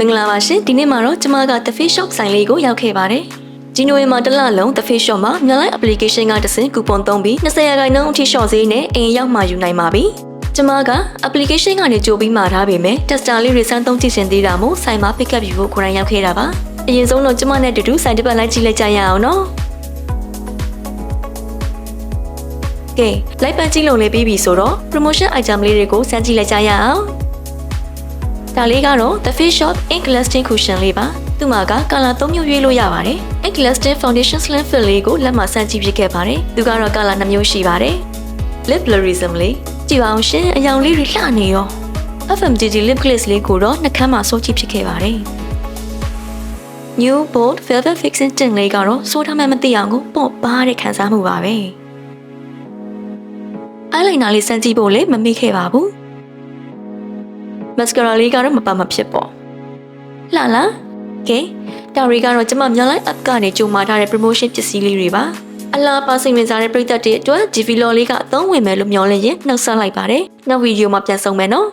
မင်္ဂလာပါရှင်ဒီနေ့မှာတော့ကျမက The Face Shop ဆိုင်လေးကိုရောက်ခဲ့ပါတယ်ဒီနိုဝင်ဘာတစ်လလုံး The Face Shop မှာမြန်လိုက် application ကတစ်ဆင့်ကူပွန်သုံးပြီး20ရာခိုင်နှုန်းအထိ short ဈေးနဲ့အိမ်ရောက်မှယူနိုင်ပါပြီကျမက application ကနေကြိုပြီးမှာထားပေမဲ့ tester လေးတွေစမ်းသုံးကြည့်ရှင်သေးတာမို့ဆိုင်မှာ pick up ယူဖို့ကိုယ်တိုင်ရောက်ခဲ့တာပါအရင်ဆုံးတော့ကျမနဲ့တူတူဆိုင်တစ်ပတ်လိုက်ကြည့်လိုက်ကြရအောင်နော်ကဲလိုက်ပတ်ကြည့်လို့လေးပြီးပြီဆိုတော့ promotion item လေးတွေကိုစမ်းကြည့်လိုက်ကြရအောင် ဒါလေးကတော့ The Face Shop Ink Lasting Cushion လေးပါ။သူ့မှာကကာလာ၃မျိုးရွေးလို့ရပါတယ်။ Ink Lasting Foundation Slim Fit လေးကိုလက်မှာစမ်းကြည့်ဖြစ်ခဲ့ပါတယ်။သူကတော့ကာလာ၂မျိုးရှိပါတယ်။ Lip Blurrism လေးကြည့်ပါအောင်ရှင်အယောင်လေးတွေလှနေရော။ FMGG Lip Gloss လေးကိုတော့နှာခမ်းမှာစိုးကြည့်ဖြစ်ခဲ့ပါတယ်။ New Bold Velvet Fixing Tint လေးကတော့စိုးထားမှမသိအောင်ကိုပေါ့ပါးတဲ့ခံစားမှုပါပဲ။ eyeliner လေးစမ်းကြည့်ဖို့လည်းမမိခဲ့ပါဘူး။ မက်စကာရာလေးကတော့မပါမဖြစ်ပေါ့လှလားကဲတာရီကတော့ကျမမြန်လိုက် app ကနေကြိုမှာထားတဲ့ promotion ပစ္စည်းလေးတွေပါအလားပါစိတ်ဝင်စားတဲ့ပရိသတ်တွေအတွက် GV လော်လေးကအသုံးဝင်မယ်လို့မျှော်လင့်ရင်နှုတ်ဆက်လိုက်ပါတယ်နောက်ဗီဒီယိုမှာပြန်ဆုံမယ်နော်